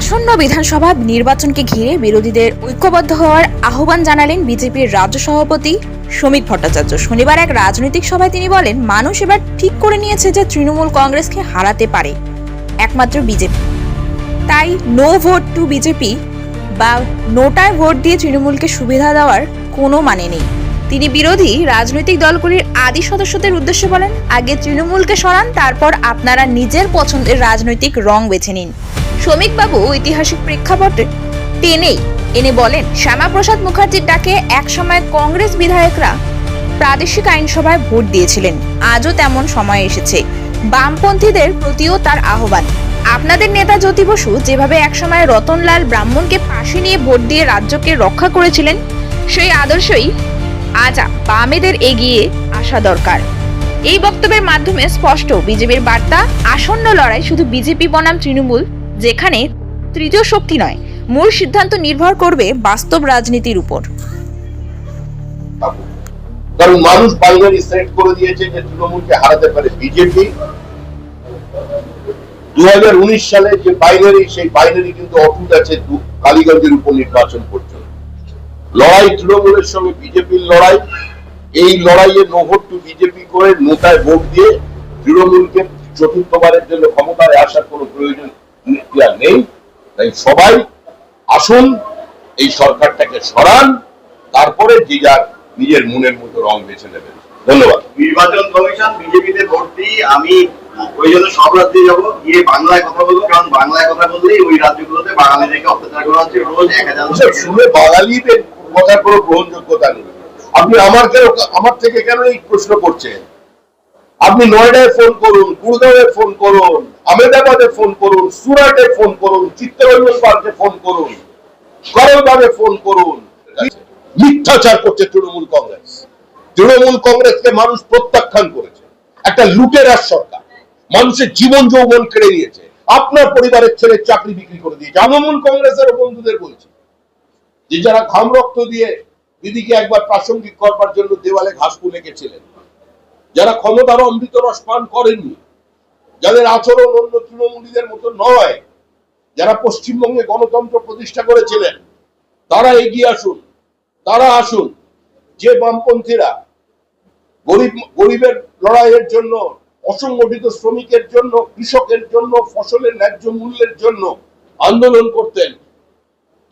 আসন্ন বিধানসভা নির্বাচনকে ঘিরে বিরোধীদের ঐক্যবদ্ধ হওয়ার আহ্বান জানালেন বিজেপির রাজ্য সভাপতি শ্রমিক ভট্টাচার্য। শনিবার এক রাজনৈতিক সভায় তিনি বলেন, মানুষ এবার ঠিক করে নিয়েছে যে তৃণমূল কংগ্রেসকে হারাতে পারে, একমাত্র বিজেপি। তাই নো ভোট টু বিজেপি বা নোটায় ভোট দিয়ে তৃণমূলকে সুবিধা দেওয়ার কোনো মানে নেই। তিনি বিরোধী রাজনৈতিক দলগুলির আদি সদস্যদের উদ্দেশ্যে বলেন, আগে তৃণমূলকে সরান, তারপর আপনারা নিজের পছন্দের রাজনৈতিক রং বেছে নিন। শ্রমিকবাবু ঐতিহাসিক প্রেক্ষাপটে টেনেই এনে বলেন, শ্যামাপ্রসাদ মুখার্জির ডাকে একসময় কংগ্রেস বিধায়করা প্রাদেশিক আইনসভায় ভোট দিয়েছিলেন। আজও তেমন সময় এসেছে। বামপন্থীদের প্রতিও তার আহ্বান। আপনাদের নেতা জ্যোতি বসু যেভাবে একসময় রতনলাল ব্রাহ্মণকে পাশে নিয়ে ভোট দিয়ে রাজ্যকে রক্ষা করেছিলেন, সেই আদর্শই আজ বামেদের এগিয়ে আসা দরকার। এই বক্তব্যের মাধ্যমে স্পষ্ট বিজেপির বার্তা, আসন্ন লড়াই শুধু বিজেপি বনাম তৃণমূল যেখানে তৃতীয় শক্তি নয়, মূল সিদ্ধান্ত নির্ভর করবে বাস্তব রাজনীতির উপর। কারণ মানুষ বাইনারি সেট করে দিয়েছে যে তৃণমূলকে হারাতে পারে বিজেপি। দু সালে যে বাইনারি, সেই বাইনারি কিন্তু অটুট আছে কালীগঞ্জের উপর নির্বাচন পর্যন্ত। লড়াই তৃণমূলের সঙ্গে বিজেপির লড়াই। এই লড়াইয়ে নো ভোট টু বিজেপি করে নোটায় ভোট দিয়ে তৃণমূলকে চতুর্থবারের জন্য ক্ষমতায় আসার কোনো প্রয়োজন আর নেই তাই সবাই আসুন এই সরকারটাকে সরান তারপরে যে যার নিজের মনের মতো রং বেছে নেবেন। ধন্যবাদ। নির্বাচন কমিশন বিজেপিতে আমি ওই জন্য সব রাজ্যে যাব গিয়ে বাংলায় কথা বলব কারণ বাংলায় কথা বললেই ওই রাজ্যগুলোতে বাঙালিদেরকে অত্যাচার করা হচ্ছে রোজ এক হাজার শুনে বাঙালিদের কথার কোনো গ্রহণযোগ্যতা নেই। আপনি আমার কেন আমার থেকে কেন এই প্রশ্ন করছেন? আপনি নয়ডায় ফোন করুন গুরগাঁওয়ে ফোন করুন। আহমেদাবাদে ফোন করুন, সুরাটে ফোন করুন, চিত্তরঞ্জন ফোন করুন করলবাগে ফোন করুন। মিথ্যাচার করছে তৃণমূল কংগ্রেস। তৃণমূল কংগ্রেসকে মানুষ প্রত্যাখ্যান করেছে। একটা লুটেরার সরকার। মানুষের জীবন যৌবন কেড়ে নিয়েছে। আপনার পরিবারের ছেলে চাকরি বিক্রি করে দিয়েছে। তৃণমূল কংগ্রেসের বন্ধুদের বলছি। যে যারা ঘাম রক্ত দিয়ে দিদিকে একবার প্রাসঙ্গিক করবার জন্য দেওয়ালে ঘাস ফুলে গেছিলেন, যারা ক্ষমতার অমৃত রস পান করেননি যাদের আচরণ অন্য তৃণমূলীদের মতো নয়, যারা পশ্চিমবঙ্গে গণতন্ত্র প্রতিষ্ঠা করেছিলেন, তারা এগিয়ে আসুন, তারা আসুন। যে বামপন্থীরা গরিব, গরিবের লড়াইয়ের জন্য, অসংগঠিত শ্রমিকের জন্য, কৃষকের জন্য, ফসলের ন্যায্য মূল্যের জন্য আন্দোলন করতেন,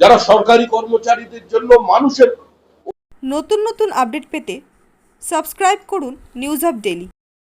যারা সরকারি কর্মচারীদের জন্য মানুষের নতুন নতুন আপডেট পেতে সাবস্ক্রাইব করুন নিউজ আপ ডেলি